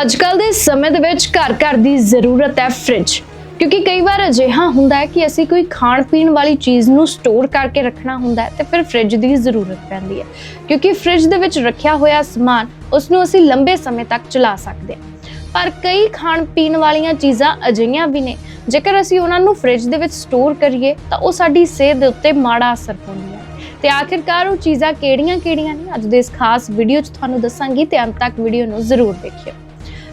ਅੱਜ ਕੱਲ ਦੇ ਸਮੇਂ ਦੇ ਵਿੱਚ ਘਰ ਘਰ ਦੀ ਜ਼ਰੂਰਤ ਹੈ ਫ੍ਰਿਜ। ਕਿਉਂਕਿ ਕਈ ਵਾਰ ਅਜਿਹਾ ਹੁੰਦਾ ਹੈ ਕਿ ਅਸੀਂ ਕੋਈ ਖਾਣ ਪੀਣ ਵਾਲੀ ਚੀਜ਼ ਨੂੰ ਸਟੋਰ ਕਰਕੇ ਰੱਖਣਾ ਹੁੰਦਾ ਹੈ ਤੇ ਫਿਰ ਫ੍ਰਿਜ ਦੀ ਜ਼ਰੂਰਤ ਪੈਂਦੀ ਹੈ। ਕਿਉਂਕਿ ਫ੍ਰਿਜ ਦੇ ਵਿੱਚ ਰੱਖਿਆ ਹੋਇਆ ਸਮਾਨ ਉਸ ਨੂੰ ਅਸੀਂ ਲੰਬੇ ਸਮੇਂ ਤੱਕ ਚਲਾ ਸਕਦੇ ਹਾਂ। ਪਰ ਕਈ ਖਾਣ ਪੀਣ ਵਾਲੀਆਂ ਚੀਜ਼ਾਂ ਅਜਿਹੀਆਂ ਵੀ ਨੇ, ਜੇਕਰ ਅਸੀਂ ਉਹਨਾਂ ਨੂੰ ਫ੍ਰਿਜ ਦੇ ਵਿੱਚ ਸਟੋਰ ਕਰੀਏ, ਤਾਂ ਉਹ ਸਾਡੀ ਸਿਹਤ ਦੇ ਉੱਤੇ ਮਾੜਾ ਅਸਰ ਪਾਉਂਦੀ ਹੈ। ਤੇ ਆਖਿਰਕਾਰ ਉਹ ਚੀਜ਼ਾਂ ਕਿਹੜੀਆਂ-ਕਿਹੜੀਆਂ ਨੇ? ਅੱਜ ਦੇ ਇਸ ਖਾਸ ਵੀਡੀਓ 'ਚ ਤੁਹਾਨੂੰ ਦੱਸਾਂਗੀ ਤੇ ਅੰਤ ਤੱਕ ਵੀਡੀਓ ਨੂੰ ਜ਼ਰੂਰ ਦੇਖਿਓ।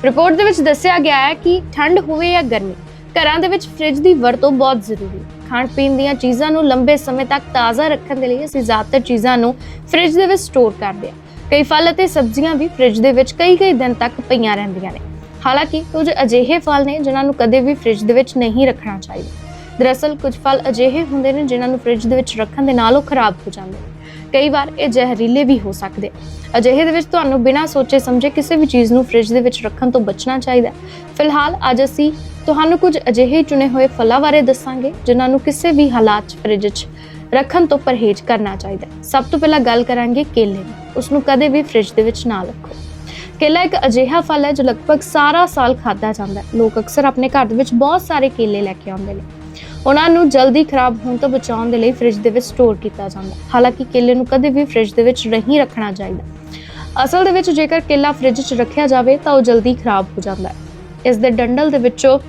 ਰਿਪੋਰਟ ਦੇ ਵਿੱਚ ਦੱਸਿਆ ਗਿਆ ਹੈ ਕਿ ਠੰਡ ਹੋਵੇ ਜਾਂ ਗਰਮੀ, ਘਰਾਂ ਦੇ ਵਿੱਚ ਫ੍ਰਿਜ ਦੀ ਵਰਤੋਂ ਬਹੁਤ ਜ਼ਰੂਰੀ ਹੈ। ਖਾਣ ਪੀਣ ਦੀਆਂ ਚੀਜ਼ਾਂ ਨੂੰ ਲੰਬੇ ਸਮੇਂ ਤੱਕ ਤਾਜ਼ਾ ਰੱਖਣ ਦੇ ਲਈ ਅਸੀਂ ਜ਼ਿਆਦਾਤਰ ਚੀਜ਼ਾਂ ਨੂੰ ਫ੍ਰਿਜ ਦੇ ਵਿੱਚ ਸਟੋਰ ਕਰਦੇ ਹਾਂ। ਕਈ ਫਲ ਅਤੇ ਸਬਜ਼ੀਆਂ ਵੀ ਫ੍ਰਿਜ ਦੇ ਵਿੱਚ ਕਈ-ਕਈ ਦਿਨ ਤੱਕ ਪਈਆਂ ਰਹਿੰਦੀਆਂ ਨੇ। ਹਾਲਾਂਕਿ ਕੁਝ ਅਜਿਹੇ ਫਲ ਨੇ ਜਿਨ੍ਹਾਂ ਨੂੰ ਕਦੇ ਵੀ ਫ੍ਰਿਜ ਦੇ ਵਿੱਚ ਨਹੀਂ ਰੱਖਣਾ ਚਾਹੀਦਾ। ਦਰਅਸਲ ਕੁਝ ਫਲ ਅਜਿਹੇ ਹੁੰਦੇ ਨੇ ਜਿਨ੍ਹਾਂ ਨੂੰ ਫ੍ਰਿਜ ਦੇ ਵਿੱਚ ਰੱਖਣ ਦੇ ਨਾਲ ਉਹ ਖਰਾਬ ਹੋ ਜਾਂਦੇ ਨੇ। ਕਈ ਵਾਰ ਇਹ ਜ਼ਹਿਰੀਲੇ ਵੀ ਹੋ ਸਕਦੇ। ਅਜਿਹੇ ਦੇ ਵਿੱਚ ਤੁਹਾਨੂੰ ਬਿਨਾਂ ਸੋਚੇ ਸਮਝੇ ਕਿਸੇ ਵੀ ਚੀਜ਼ ਨੂੰ ਫ੍ਰਿਜ ਦੇ ਵਿੱਚ ਰੱਖਣ ਤੋਂ ਬਚਣਾ ਚਾਹੀਦਾ ਫਿਲਹਾਲ ਅੱਜ ਅਸੀਂ ਤੁਹਾਨੂੰ ਕੁਝ ਅਜਿਹੇ ਚੁਣੇ ਹੋਏ ਫਲਾਂ ਬਾਰੇ ਦੱਸਾਂਗੇ, ਜਿਨ੍ਹਾਂ ਨੂੰ ਕਿਸੇ ਵੀ ਹਾਲਾਤ 'ਚ ਫ੍ਰਿਜ 'ਚ ਰੱਖਣ ਤੋਂ ਪਰਹੇਜ਼ ਕਰਨਾ ਚਾਹੀਦਾ ਸਭ ਤੋਂ ਪਹਿਲਾਂ ਗੱਲ ਕਰਾਂਗੇ ਕੇਲੇ ਦੀ। ਉਸ ਨੂੰ ਕਦੇ ਵੀ ਫ੍ਰਿਜ ਦੇ ਵਿੱਚ ਨਾ ਰੱਖੋ। ਕੇਲਾ ਇੱਕ ਅਜਿਹਾ ਫਲ ਹੈ ਜੋ ਲਗਭਗ ਸਾਰਾ ਸਾਲ ਖਾਦਾ ਜਾਂਦਾ ਹੈ। ਲੋਕ ਅਕਸਰ ਆਪਣੇ ਘਰ ਦੇ ਵਿੱਚ ਬਹੁਤ ਸਾਰੇ ਕੇਲੇ ਲੈ ਕੇ ਆਉਂਦੇ ਨੇ। ਉਹਨਾਂ ਨੂੰ ਜਲਦੀ ਖਰਾਬ ਹੋਣ ਤੋਂ ਬਚਾਉਣ ਦੇ ਲਈ ਫ੍ਰਿਜ ਦੇ ਵਿੱਚ ਸਟੋਰ ਕੀਤਾ ਜਾਂਦਾ। ਹਾਲਾਂਕਿ ਕੇਲੇ ਨੂੰ ਕਦੇ ਵੀ ਫ੍ਰਿਜ ਦੇ ਵਿੱਚ ਨਹੀਂ ਰੱਖਣਾ ਚਾਹੀਦਾ। ਅਸਲ ਦੇ ਵਿੱਚ ਜੇਕਰ ਕੇਲਾ ਫ੍ਰਿਜ 'ਚ ਰੱਖਿਆ ਜਾਵੇ ਤਾਂ ਉਹ ਜਲਦੀ ਖਰਾਬ ਹੋ ਜਾਂਦਾ ਹੈ। ਇਸ ਦੇ ਡੰਡਲ ਦੇ ਵਿੱਚੋਂ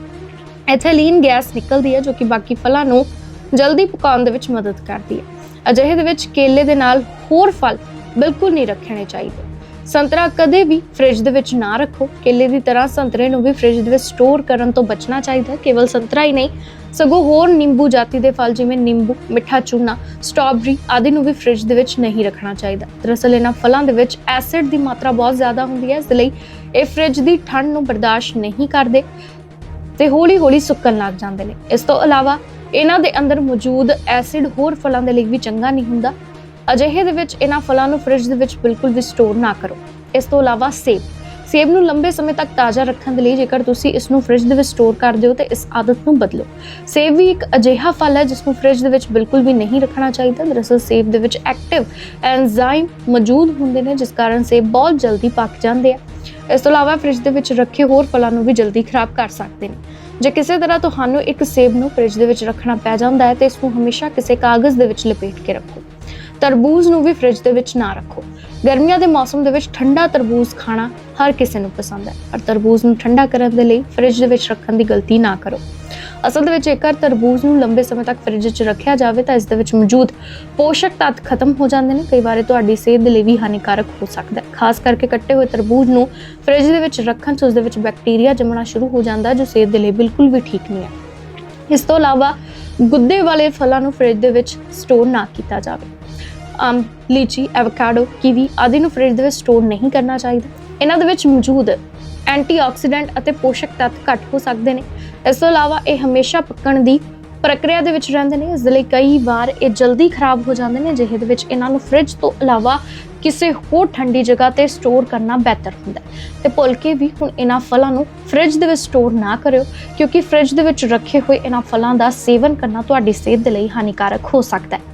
ਐਥੀਲੀਨ ਗੈਸ ਨਿਕਲਦੀ ਹੈ ਜੋ ਕਿ ਬਾਕੀ ਫਲਾਂ ਨੂੰ ਜਲਦੀ ਪਕਾਉਣ ਦੇ ਵਿੱਚ ਮਦਦ ਕਰਦੀ ਹੈ। ਅਜਿਹੇ ਦੇ ਵਿੱਚ ਕੇਲੇ ਦੇ ਨਾਲ ਹੋਰ ਫਲ ਬਿਲਕੁਲ ਨਹੀਂ ਰੱਖਣੇ ਚਾਹੀਦੇ। ਸੰਤਰਾ ਕਦੇ ਵੀ ਫ੍ਰਿਜ ਦੇ ਵਿੱਚ ਨਾ ਰੱਖੋ। ਕੇਲੇ ਦੀ ਤਰ੍ਹਾਂ ਸੰਤਰੇ ਨੂੰ ਵੀ ਫ੍ਰਿਜ ਦੇ ਵਿੱਚ ਸਟੋਰ ਕਰਨ ਤੋਂ ਬਚਣਾ ਚਾਹੀਦਾ ਕੇਵਲ ਸੰਤਰਾ ਹੀ ਨਹੀਂ, ਸਗੋਂ ਹੋਰ ਨਿੰਬੂ ਜਾਤੀ ਦੇ ਫਲ ਜਿਵੇਂ ਨਿੰਬੂ, ਮਿੱਠਾ ਚੂਨਾ, ਸਟ੍ਰਾਬੇਰੀ ਆਦਿ ਨੂੰ ਵੀ ਫ੍ਰਿਜ ਦੇ ਵਿੱਚ ਨਹੀਂ ਰੱਖਣਾ ਚਾਹੀਦਾ। ਦਰਅਸਲ ਇਹਨਾਂ ਫਲਾਂ ਦੇ ਵਿੱਚ ਐਸਿਡ ਦੀ ਮਾਤਰਾ ਬਹੁਤ ਜ਼ਿਆਦਾ ਹੁੰਦੀ ਹੈ। ਇਸ ਲਈ ਇਹ ਫ੍ਰਿਜ ਦੀ ਠੰਡ ਨੂੰ ਬਰਦਾਸ਼ਤ ਨਹੀਂ ਕਰਦੇ ਤੇ ਹੌਲੀ-ਹੌਲੀ ਸੁੱਕਣ ਲੱਗ ਜਾਂਦੇ ਨੇ। ਇਸ ਤੋਂ ਇਲਾਵਾ ਇਹਨਾਂ ਦੇ ਅੰਦਰ ਮੌਜੂਦ ਐਸਿਡ ਹੋਰ ਫਲਾਂ ਦੇ ਲਈ ਵੀ ਚੰਗਾ ਨਹੀਂ ਹੁੰਦਾ। ਅਜਿਹੇ ਦੇ ਵਿੱਚ ਇਹਨਾਂ ਫਲਾਂ ਨੂੰ ਫ੍ਰਿਜ ਦੇ ਵਿੱਚ ਬਿਲਕੁਲ ਵੀ ਸਟੋਰ ਨਾ ਕਰੋ। ਇਸ ਤੋਂ ਇਲਾਵਾ ਸੇਬ। ਸੇਬ ਨੂੰ ਲੰਬੇ ਸਮੇਂ ਤੱਕ ਤਾਜ਼ਾ ਰੱਖਣ ਦੇ ਲਈ ਜੇਕਰ ਤੁਸੀਂ ਇਸ ਨੂੰ ਫ੍ਰਿਜ ਦੇ ਵਿੱਚ ਸਟੋਰ ਕਰਦੇ ਹੋ ਤਾਂ ਇਸ ਆਦਤ ਨੂੰ ਬਦਲੋ। ਸੇਬ ਵੀ ਇੱਕ ਅਜਿਹਾ ਫਲ ਹੈ ਜਿਸ ਨੂੰ ਫ੍ਰਿਜ ਦੇ ਵਿੱਚ ਬਿਲਕੁਲ ਵੀ ਨਹੀਂ ਰੱਖਣਾ ਚਾਹੀਦਾ। ਦਰਅਸਲ ਸੇਬ ਦੇ ਵਿੱਚ ਐਕਟਿਵ ਐਂਜ਼ਾਈਮ ਮੌਜੂਦ ਹੁੰਦੇ ਨੇ ਜਿਸ ਕਾਰਨ ਸੇਬ ਬਹੁਤ ਜਲਦੀ ਪੱਕ ਜਾਂਦੇ ਆ। ਇਸ ਤੋਂ ਇਲਾਵਾ ਫ੍ਰਿਜ ਦੇ ਵਿੱਚ ਰੱਖੇ ਹੋਰ ਫਲਾਂ ਨੂੰ ਵੀ ਜਲਦੀ ਖਰਾਬ ਕਰ ਸਕਦੇ ਨੇ। ਜੇ ਕਿਸੇ ਤਰ੍ਹਾਂ ਤੁਹਾਨੂੰ ਇੱਕ ਸੇਬ ਨੂੰ ਫ੍ਰਿਜ ਦੇ ਵਿੱਚ ਰੱਖਣਾ ਪੈ ਜਾਂਦਾ ਹੈ ਤਾਂ ਇਸ ਨੂੰ ਹਮੇਸ਼ਾ ਕਿਸੇ ਕਾਗਜ਼ ਦੇ ਵਿੱਚ ਲਪੇਟ ਕੇ ਰੱਖੋ। ਤਰਬੂਜ਼ ਨੂੰ ਵੀ ਫ੍ਰਿਜ ਦੇ ਵਿੱਚ ਨਾ ਰੱਖੋ। ਗਰਮੀਆਂ ਦੇ ਮੌਸਮ ਦੇ ਵਿੱਚ ਠੰਡਾ ਤਰਬੂਜ਼ ਖਾਣਾ ਹਰ ਕਿਸੇ ਨੂੰ ਪਸੰਦ ਹੈ। ਪਰ ਤਰਬੂਜ਼ ਨੂੰ ਠੰਡਾ ਕਰਨ ਦੇ ਲਈ ਫ੍ਰਿਜ ਦੇ ਵਿੱਚ ਰੱਖਣ ਦੀ ਗਲਤੀ ਨਾ ਕਰੋ। ਅਸਲ ਦੇ ਵਿੱਚ ਜੇਕਰ ਤਰਬੂਜ਼ ਨੂੰ ਲੰਬੇ ਸਮੇਂ ਤੱਕ ਫ੍ਰਿਜ 'ਚ ਰੱਖਿਆ ਜਾਵੇ ਤਾਂ ਇਸ ਦੇ ਵਿੱਚ ਮੌਜੂਦ ਪੋਸ਼ਕ ਤੱਤ ਖਤਮ ਹੋ ਜਾਂਦੇ ਨੇ। ਕਈ ਵਾਰ ਤੁਹਾਡੀ ਸਿਹਤ ਦੇ ਲਈ ਵੀ ਹਾਨੀਕਾਰਕ ਹੋ ਸਕਦਾ ਹੈ। ਖਾਸ ਕਰਕੇ ਕੱਟੇ ਹੋਏ ਤਰਬੂਜ਼ ਨੂੰ ਫ੍ਰਿਜ ਦੇ ਵਿੱਚ ਰੱਖਣ 'ਚ ਉਸ ਦੇ ਵਿੱਚ ਬੈਕਟੀਰੀਆ ਜੰਮਣਾ ਸ਼ੁਰੂ ਹੋ ਜਾਂਦਾ ਜੋ ਸਿਹਤ ਦੇ ਲਈ ਬਿਲਕੁਲ ਵੀ ਠੀਕ ਨਹੀਂ ਹੈ। ਇਸ ਤੋਂ ਇਲਾਵਾ ਗੁੱਦੇ ਵਾਲੇ ਫਲਾਂ ਨੂੰ ਫ੍ਰਿਜ ਦੇ ਵਿੱਚ ਸਟੋਰ ਨਾ ਕੀਤਾ ਜਾਵੇ। ਅੰਬ ਲੀਚੀ, ਐਵੋਕਾਡੋ, ਕੀਵੀ ਆਦਿ ਨੂੰ ਫ੍ਰਿਜ ਦੇ ਵਿੱਚ ਸਟੋਰ ਨਹੀਂ ਕਰਨਾ ਚਾਹੀਦਾ। ਇਹਨਾਂ ਦੇ ਵਿੱਚ ਮੌਜੂਦ ਐਂਟੀਆਕਸੀਡੈਂਟ ਅਤੇ ਪੋਸ਼ਕ ਤੱਤ ਘੱਟ ਹੋ ਸਕਦੇ ਨੇ। ਇਸ ਤੋਂ ਇਲਾਵਾ ਇਹ ਹਮੇਸ਼ਾ ਪੱਕਣ ਦੀ ਪ੍ਰਕਿਰਿਆ ਦੇ ਵਿੱਚ ਰਹਿੰਦੇ ਨੇ। ਇਸ ਦੇ ਲਈ ਕਈ ਵਾਰ ਇਹ ਜਲਦੀ ਖਰਾਬ ਹੋ ਜਾਂਦੇ ਨੇ ਜਿਹੇ ਦੇ ਵਿੱਚ ਇਹਨਾਂ ਨੂੰ ਫ੍ਰਿਜ ਤੋਂ ਇਲਾਵਾ ਕਿਸੇ ਹੋਰ ਠੰਡੀ ਜਗ੍ਹਾ ਤੇ ਸਟੋਰ ਕਰਨਾ ਬਿਹਤਰ ਹੁੰਦਾ ਹੈ। ਤੇ ਭੁੱਲ ਕੇ ਵੀ ਹੁਣ ਇਹਨਾਂ ਫਲਾਂ ਨੂੰ ਫ੍ਰਿਜ ਦੇ ਵਿੱਚ ਸਟੋਰ ਨਾ ਕਰਿਓ, ਕਿਉਂਕਿ ਫ੍ਰਿਜ ਦੇ ਵਿੱਚ ਰੱਖੇ ਹੋਏ ਇਹਨਾਂ ਫਲਾਂ ਦਾ ਸੇਵਨ ਕਰਨਾ ਤੁਹਾਡੀ ਸਿਹਤ ਦੇ ਲਈ ਹਾਨੀਕਾਰਕ ਹੋ ਸਕਦਾ ਹੈ।